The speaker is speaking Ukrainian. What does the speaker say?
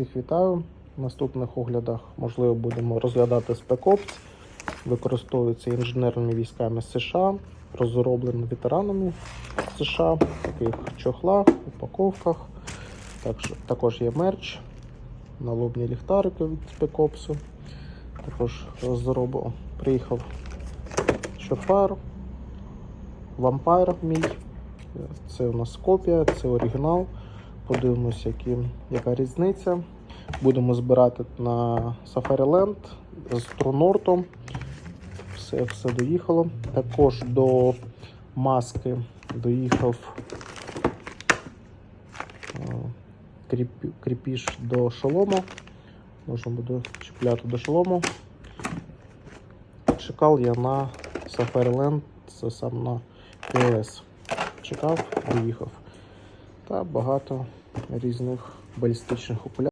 Всіх вітаю. В наступних оглядах, можливо, будемо розглядати спекопс. Використовується інженерними військами США, розроблено ветеранами США, в таких чохлах, упаковках. Також, також є мерч, налобні ліхтарики від спекопсу. Також розробив, приїхав шофер, вампайр мій. Це у нас копія, це оригінал. Подивимося, які, яка різниця. Будемо збирати на Safari Land з Трунортом. Все, все доїхало. Також до маски доїхав е, кріп- кріпіш до шолому. Можна буде чіпляти до шолому. Чекав я на Safari Land, це сам на POS. Чекав, доїхав. Та багато різних балістичних окулярів.